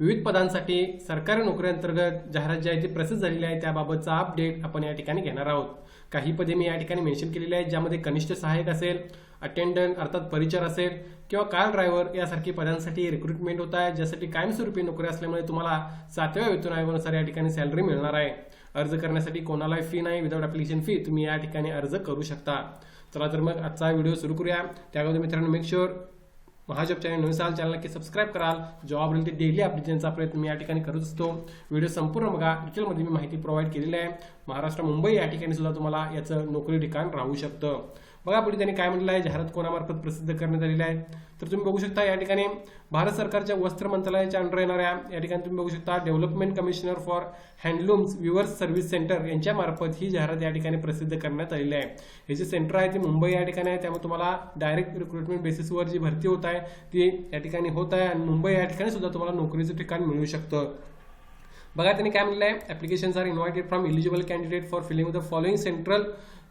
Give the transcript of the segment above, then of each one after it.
विविध पदांसाठी सरकारी नोकरीअंतर्गत जाहिरात जी आहे ती प्रसिद्ध झालेली आहे त्याबाबतचा अपडेट आपण या ठिकाणी घेणार आहोत. काही पदे मी या ठिकाणी मेन्शन केलेली आहेत ज्यामध्ये कनिष्ठ सहाय्यक असेल अटेंडंट अर्थात परिचर असेल किंवा कार ड्रायव्हर यासारखी पदांसाठी रिक्रुटमेंट होत आहे ज्यासाठी कायमस्वरूपी नोकरी असल्यामुळे तुम्हाला सातव्या वेतन आयोगानुसार या ठिकाणी सॅलरी मिळणार आहे. अर्ज करण्यासाठी कोणालाही फी नाही विदाउट ॲप्लिकेशन फी तुम्ही या ठिकाणी अर्ज करू शकता. चला तर मग आजचा व्हिडिओ सुरू करूया. त्या अगोदर मित्रांनो मेक शुअर महाजॉब चॅनल नवीन चॅनल नक्की सबस्क्राईब कराल जॉब रिलेटेड डेली अपडेट प्रयत्न मी या ठिकाणी करत असतो व्हिडिओ संपूर्ण बघा डिटेलमध्ये मी माहिती प्रोव्हाइड केलेली आहे. महाराष्ट्र मुंबई या ठिकाणी सुद्धा तुम्हाला याचं नोकरी ठिकाण राहू शकतं. बघा पुढे त्यांनी काय म्हटलं आहे. जाहिरात कोणामार्फत प्रसिद्ध करण्यात आलेली आहे. तर तुम्ही बघू शकता या ठिकाणी भारत सरकारच्या वस्त्र मंत्रालयाच्या अंडर येणाऱ्या या ठिकाणी तुम्ही बघू शकता development commissioner for handlooms weavers service centre यांच्या मार्फत ही जाहिरात या ठिकाणी प्रसिद्ध करण्यात आलेली आहे. हे जे सेंटर आहे ते मुंबई या ठिकाणी आहे. त्यामुळे तुम्हाला डायरेक्ट रिक्रुटमेंट बेसिसवर जी भरती होत आहे ती या ठिकाणी होत आहे. आणि मुंबई या ठिकाणी सुद्धा तुम्हाला नोकरीचं ठिकाण मिळू शकतं. बघा त्यांनी काय म्हणलं आहे applications are invited from eligible candidate for filling the following central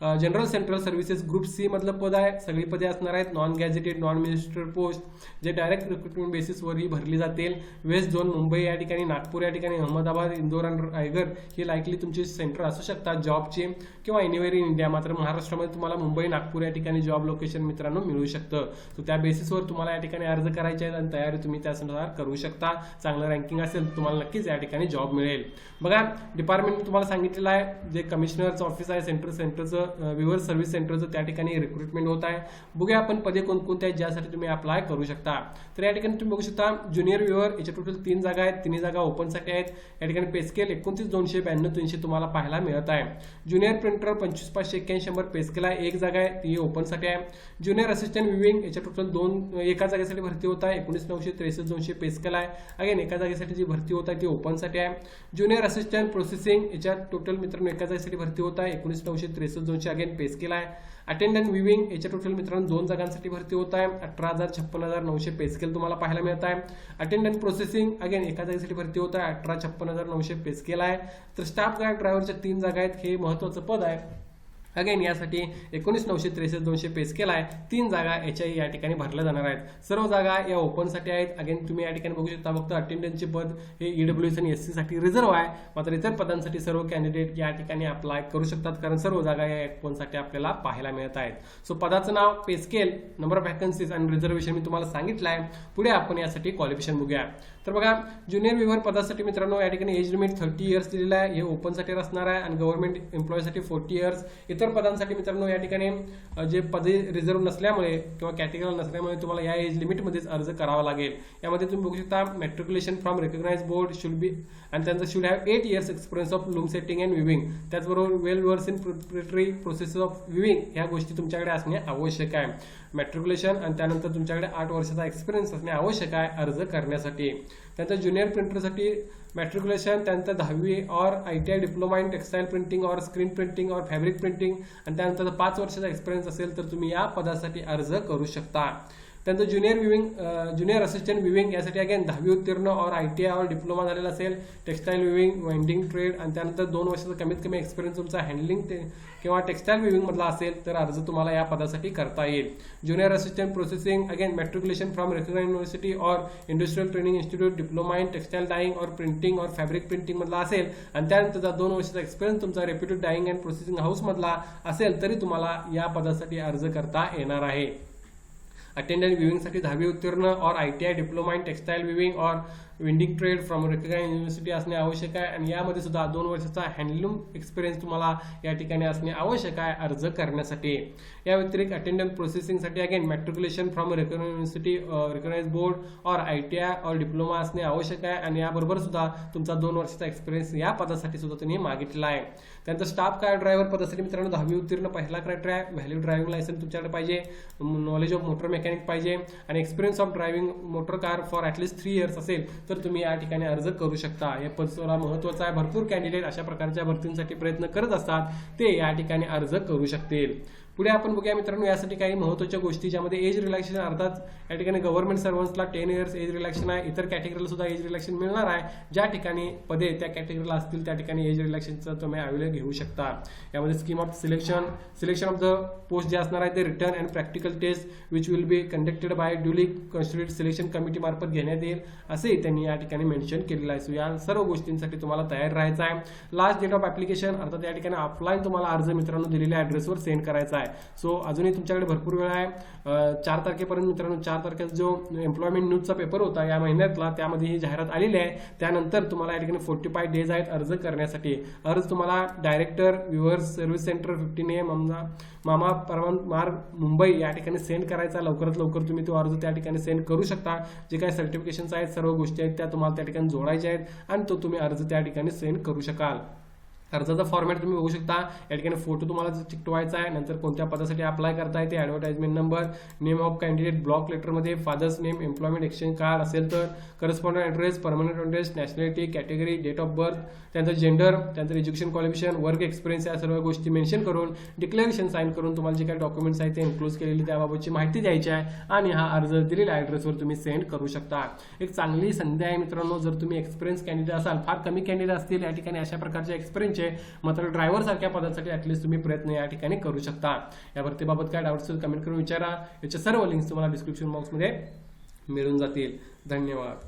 general central services group C मधलं पद आहे. सगळी पदे असणार आहेत. Non gazetted non minister post जे डायरेक्ट रिक्रुटमेंट बेसिसवरही भरली जातील. वेस्ट झोन मुंबई या ठिकाणी नागपूर या ठिकाणी अहमदाबाद इंदोर आणि रायगड ही लाईकली तुमची सेंटर असू शकतात जॉबचे किंवा एनिवेअर इन इंडिया मात्र महाराष्ट्रामध्ये तुम्हाला मुंबई नागपूर या ठिकाणी जॉब लोकेशन मित्रांनो मिळू शकतं. तर त्या बेसिसवर तुम्हाला या ठिकाणी अर्ज करायचे आहेत आणि तयारी तुम्ही त्यानुसार करू शकता. चांगलं रँकिंग असेल तुम्हाला नक्कीच या ठिकाणी जॉब मिळेल. बघा डिपार्टमेंट तुम्हाला सांगितलेलं आहे. जे कमिशनरचं ऑफिस आहे सेंटर सेंटरचं विवर सर्व्हिस सेंटरचं त्या ठिकाणी रिक्रुटमेंट होत आहे. बघूया आपण पदे कोणकोणते आहेत ज्यासाठी तुम्ही अप्लाय करू शकता. तर या ठिकाणी तुम्ही बघू शकता ज्युनियर विवर याच्या टोटल तीन जागा आहेत तिन्ही जागा ओपनसाठी आहेत. या ठिकाणी पेस्केल एकोणतीस दोनशे ब्याण्णव तीनशे तुम्हाला पाहायला मिळत आहे. ज्युनियर प्रिंटर पंचवीस पाचशे एक्क्याऐंशी शंभर पेस्केल आहे एक जागा आहे ती ओपनसाठी आहे. ज्युनियर असिस्टंट विविंग याच्या टोटल दोन एका जागेसाठी भरती होत आहे एकोणीस नऊशे त्रेसष्ट दोनशे पेस्केल आहे. अगेन एका जागेसाठी जी भरती होत आहे ती ओपनसाठी आहे. ज्युनियर असिस्टंट प्रोसेसिंग याच्यात टोटल मित्रांनो एका जागेसाठी भरती होत आहे एकोणीस नऊशे त्रेसष्ट दोनशे अगेन पेस्केल आहे अटेंडंट विविंग याच्या टोटल मित्रांनो दोन जागांसाठी भरती होत आहे. अठरा हजार छप्पन हजार नऊशे पेस्केल तुम्हाला पाहायला मिळत आहे. अटेंडंट प्रोसेसिंग अगेन एका जागेसाठी भरती होत आहे. अठरा छप्पन हजार नऊशे पेस्केल आहे तर स्टाफ गार्ड ड्रायव्हरच्या तीन जागा आहेत. हे महत्वाचं पद आहे. अगेन यासाठी एकोणीस नऊशे त्रेसष्ट दोनशे पेस्केल आहे तीन जागा याच्या या ठिकाणी भरल्या जाणार आहेत. सर्व जागा या ओपनसाठी आहेत. अगेन तुम्ही या ठिकाणी बघू शकता फक्त अटेंडन्सचे पद हे ईडब्ल्यू एस आणि एससाठी रिझर्व्ह आहे. मात्र इतर पदांसाठी सर्व कॅन्डिडेट या ठिकाणी अप्लाय करू शकतात कारण सर्व जागा या ओपनसाठी आपल्याला पाहायला मिळत आहेत. सो पदाचं नाव pay scale number of vacancies आणि रिझर्वेशन मी तुम्हाला सांगितलं आहे पुढे आपण यासाठी क्वालिफिकेशन बघूया. तर बघा ज्युनियर विभाग पदासाठी मित्रांनो या ठिकाणी एज लिमिट थर्टी इयर्स दिलेलं आहे. हे ओपनसाठी असणार आहे. आणि गव्हर्नमेंट एम्प्लॉईसाठी फोर्टी इयर्स इतर पदांसाठी मित्रांनो या ठिकाणी जे पदे रिझर्व्ह नसल्यामुळे किंवा कॅटेगरी नसल्यामुळे तुम्हाला या एज लिमिटमध्येच अर्ज करावा लागेल. यामध्ये तुम्ही बघू शकता matriculation from recognise board should be आणि त्यांचं should have eight years experience of loom setting and weaving त्याचबरोबर well versed in preparatory process of weaving ह्या गोष्टी तुमच्याकडे असणे आवश्यक आहे. मॅट्रिक्युलेशन आणि त्यानंतर तुमच्याकडे आठ वर्षाचा एक्सपिरियन्स असणे आवश्यक आहे अर्ज करण्यासाठी. त्यानंतर ज्युनियर प्रिंटरसाठी मॅट्रिक्युलेशन त्यानंतर दहावी or I T I diploma in textile printing or screen printing or fabric printing आणि त्यानंतर पाच वर्षाचा एक्सपिरियन्स असेल तर तुम्ही या पदासाठी अर्ज करू शकता. त्यानंतर junior weaving junior assistant weaving यासाठी अगेन दहावी उत्तीर्ण or I T I or diploma झालेला असेल टेक्स्टाईल विविंग वेंडिंग ट्रेड आणि त्यानंतर दोन वर्षाचा कमीत कमी एक्सपिरियन्स तुमचा हँडलिंग ते किंवा टेक्स्टाईल विविंगमधला असेल तर अर्ज तुम्हाला या पदासाठी करता येईल junior assistant processing again matriculation from recognise university or industrial training institute diploma in textile dyeing or printing or fabric प्रिंटिंगमधला असेल आणि त्यानंतर दोन वर्षाचा एक्सपिरियन्स तुमचा रेप्युटेड डाईंग अँड प्रोसेसिंग हाऊसमधला असेल तरी तुम्हाला या पदासाठी अर्ज करता येणार आहे अटेंडंट विविंगसाठी दहावी उत्तीर्ण or I T I diploma in textile weaving or winding trade from recognise university असणे आवश्यक आहे. आणि यामध्ये सुद्धा दोन वर्षाचा हँडलूम एक्सपिरियन्स तुम्हाला या ठिकाणी असणे आवश्यक आहे अर्ज करण्यासाठी. या व्यतिरिक्त attendant प्रोसेसिंगसाठी again matriculation from recognise university recognise board or I T I or diploma असणे आवश्यक आहे. आणि याबरोबर सुद्धा तुमचा दोन वर्षाचा एक्सपिरियन्स या पदासाठी सुद्धा त्यांनी मागितला आहे. त्यानंतर स्टाफ कार ड्रायव्हर पदासाठी मित्रांनो दहावी उत्तीर्ण पहिला क्रायटेरिया व्हॅल्यू ड्रायव्हिंग लायसन्स तुमच्याकडे पाहिजे. नॉलेज ऑफ मोटर मेकॅनिक पाहिजे. आणि experience of driving motor car for at least three years असेल तर तुम्ही या ठिकाणी अर्ज करू शकता. हे पदसोरा महत्त्वाचा आहे. भरपूर कॅन्डिडेट अशा प्रकारच्या भरतींसाठी प्रयत्न करत असतात. ते या ठिकाणी अर्ज करू शकतील. पुढे आपण बघूया मित्रांनो यासाठी काही महत्त्वाच्या गोष्टी ज्यामध्ये एज रिलॅक्सेशन अर्थात या ठिकाणी गव्हर्नमेंट सर्वन्सला टेन इयर्स एज रिलॅक्शन आहे इतर कॅटेगरीला सुद्धा एज रिलॅक्शन मिळणार आहे. ज्या ठिकाणी पदे त्या कॅटेगरीला असतील त्या ठिकाणी एज रिलॅक्शनचा तुम्ही अवेलेबल घेऊ शकता. यामध्ये scheme of selection selection of the post जे असणार आहे ते written and practical test which will be conducted by duly constitute selection committee मार्फत घेण्यात येईल असेही त्यांनी या ठिकाणी मेन्शन केलेलं आहे. सो या सर्व गोष्टींसाठी तुम्हाला तयार राहायचं आहे. लास्ट डेट ऑफ ॲप्लिकेशन अर्थात या ठिकाणी ऑफलाईन तुम्हाला अर्ज मित्रांनो दिलेल्या ऍड्रेसवर सेंड करायचा आहे. सो अजूनही तुमच्याकडे भरपूर वेळ आहे. चार तारखेपर्यंत मित्रांनो चार तारखेचा जो एम्प्लॉयमेंट न्यूजचा पेपर होता या महिन्यातला त्यामध्ये ही जाहिरात आलेली आहे. त्यानंतर तुम्हाला या ठिकाणी फोर्टी फाय डेज आहेत अर्ज करण्यासाठी. अर्ज तुम्हाला director viewers service centre fifteen A मामा मामा परवान मार्ग मुंबई या ठिकाणी सेंड करायचा. लवकरात लवकर तुम्ही तो अर्ज त्या ठिकाणी सेंड करू शकता. जे काही सर्टिफिकेशन्स आहेत सर्व गोष्टी आहेत त्या तुम्हाला त्या ठिकाणी जोडायच्या आहेत आणि तो तुम्ही अर्ज त्या ठिकाणी सेंड करू शकाल. अर्जाचा फॉर्मॅट तुम्ही बघू शकता. या ठिकाणी फोटो तुम्हाला चिकटवायचा आहे नंतर कोणत्या पदासाठी अप्लाय करता येते advertisement number name of candidate block लेटरमध्ये father's name employment exchange card असेल तर correspondent address permanent address nationality category date of birth त्यानंतर जेंडर त्यानंतर एज्युकेशन क्वालिफिकेशन वर्क एक्सपिरियन्स या सर्व गोष्टी मेन्शन करून डिक्लेरेशन साईन करून तुम्हाला जे काही डॉक्युमेंट्स आहेत ते इन्क्लूज केलेली त्याबाबतची माहिती द्यायची आहे आणि हा अर्ज दिलेल्या ॲड्रेसवर तुम्ही सेंड करू शकता. एक चांगली संधी आहे मित्रांनो जर तुम्ही एक्सपिरियन्स कॅन्डिडेट असाल फार कमी कॅन्डिडेट असतील या ठिकाणी अशा प्रकारचे गरजेचे मात्र ड्रायव्हरसारख्या पदासाठी ऍटलीस्ट तुम्ही प्रयत्न या ठिकाणी करू शकता. या भरतीबाबत काय डाऊट असेल कमेंट करून विचारा. याच्या सर्व लिंक्स तुम्हाला डिस्क्रिप्शन बॉक्समध्ये मिळून जातील. धन्यवाद.